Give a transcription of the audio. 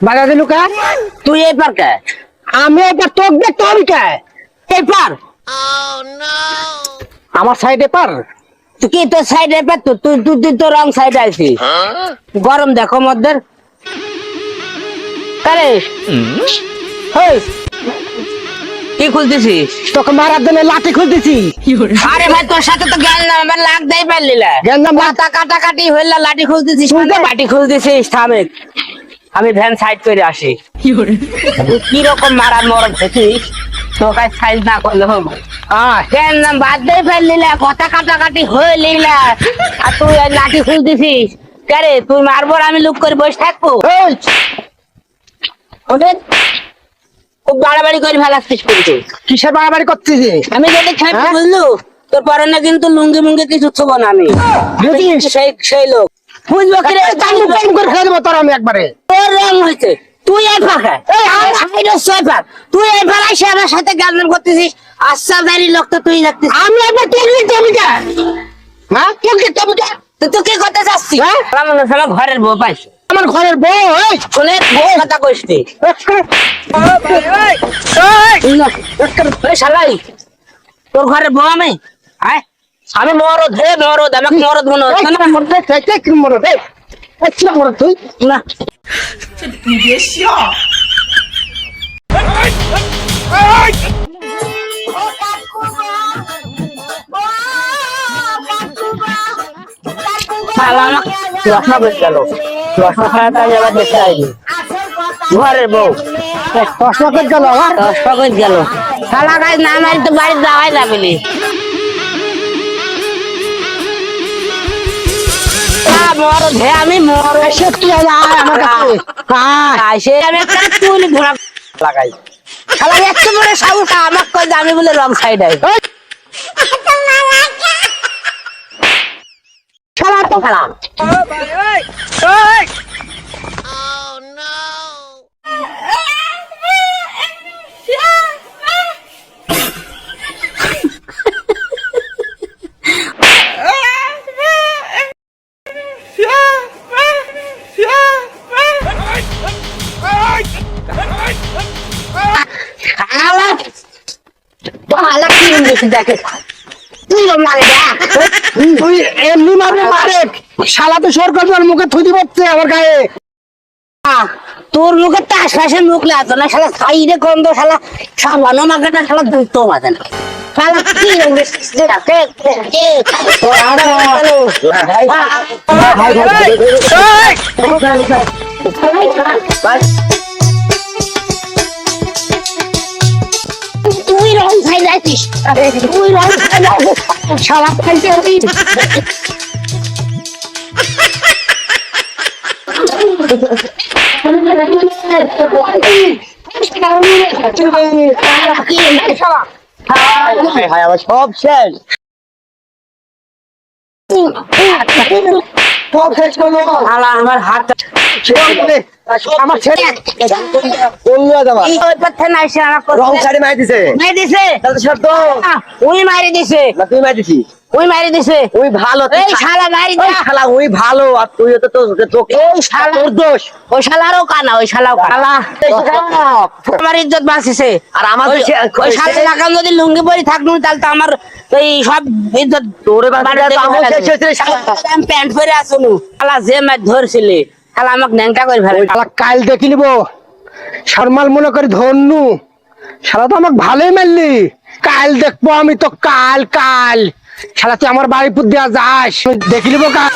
বাধা দিলু কে তুই এই পার কে? আমি তোক দেখতে হবে কে? এই পার আমার সাইডে পার তুই কি তোর সাইডে পার তুই তুই তুই তো রং সাইডে আছিস গরম দেখো মধ্যে কারে? হেই, কি খুলতেছিস? তোকে মারার জন্য লাঠি খুলতেছি। আরে ভাই তোর সাথে তো গেল না আমার লাগ দেই পারলি না। গেন্দাম লাঠ মাথা কাটাকাটি হইলা লাঠি খুলতেছিস মানে? লাঠি খুলতেছিস থামে আমি ভ্যান সাইড করে আসি। কি রকম মারার মরম খেছিস তোকে সাইজ না করলে হবে। কেন বাদ দিয়ে কথা কাটাকাটি হইলি না আর তুই লাঠি কেরে তুই মারবো আমি লুক করে বসে থাকব? ওদের খুব বাড়াবাড়ি করে ফেলাচ্ছিস কিন্তু। কিসের বাড়াবাড়ি করছিস আমি যদি খাই হ্যাঁ? বুঝলু তোর পরে না কিন্তু লুঙ্গি মুঙ্গি কিছু থবো না আমি? সেই সেই লোক। বুঝব কি রে টাইম টাইম করে ফেলে দেবো তোর আমি একবারে? তোর রং হয়েছে তুই এই ফাঁকা। এই, আয়, ছয় ফাঁক। তুই এই ফাঁকা সে আমার সাথে করতেছিস লোক তো তুই আমি একবার হ্যাঁ তুই কি করতে চাচ্ছিস হ্যাঁ? আমার ঘরের বউ পাইছো। আমার ঘরের বউ এই। শুনে বউ কথা। শালাই তোর ঘরের বউ আমি? আয়। আমি মরদ হে মরদ আমাকে মরদ মনে হচ্ছে না তুই না শালা আমাকে রসনা বেশ গেল রসনা খাওয়াটা আমি আবার দেখতে আইনি ঘরের বউ। কষ্ট করে গেল। আমার পাকত গেল। শালা গাছ না মারি তো বাড়ি যাওয়াই যাবে মরদ হে আমি মরদ এসে তুই আয় আয় আমার কাছে। আয়। আসে আমি একটা তুলি ঘোরা লাগাই। শালা এত বড় সাউটা আমাকে কই যে আমি বলে রং সাইড আই শালা তো শালা। শালা শালা কি হয়েছে দেখে তুই এমনি মারবে মারে শালা তো সর করবে মুখে থুদি পড়ছে আমার গায়ে তোর মুখে তো আশপাশের মুখ লাগতো না শালা সাইডে গন্ধ শালা সাবানো মাখাটা শালা ধুতো মাঝে না শালা রং খাই যাচ্ছিস তুই রং খাই যাচ্ছিস শালা খাইতে হবে সব শেষ শালা আমার হাত আমার ছেলে এই ওই পথে নাই সে। রং শাড়ি দিছে। মারি দিছে? তাহলে তো শর্ত মারি দিছে। না তুই মাই দিছি উই মারি দিছে। ওই ভালো এই শালা মারি ওই দা। শালা ওই ভালো আর তুই তো তো তোকে এই শালা। তোর দোষ। ওই শালারও কানা ওই শালাও আমার ইজ্জত বাঁচিছে। আর আমাদের ওই- শালা লাগাম যদি লুঙ্গি পরে তাহলে তো আমার এই সব ইজ্জত তোরে তো আমার শেষ শালা। প্যান্ট পরে আসুনু। শালা যে মাছ ধরছিলি শালা আমাকে ন্যাংটা করে ফেলে। শালা কাল দেখি নিব। শর্মাল মনে করি ধরনু। শালা তো আমাকে ভালোই মারলি। কাল দেখব আমি তো কাল কাল। শালা তুই আমার বাড়ি পুত দেওয়া যাস। দেখি নিবো কাল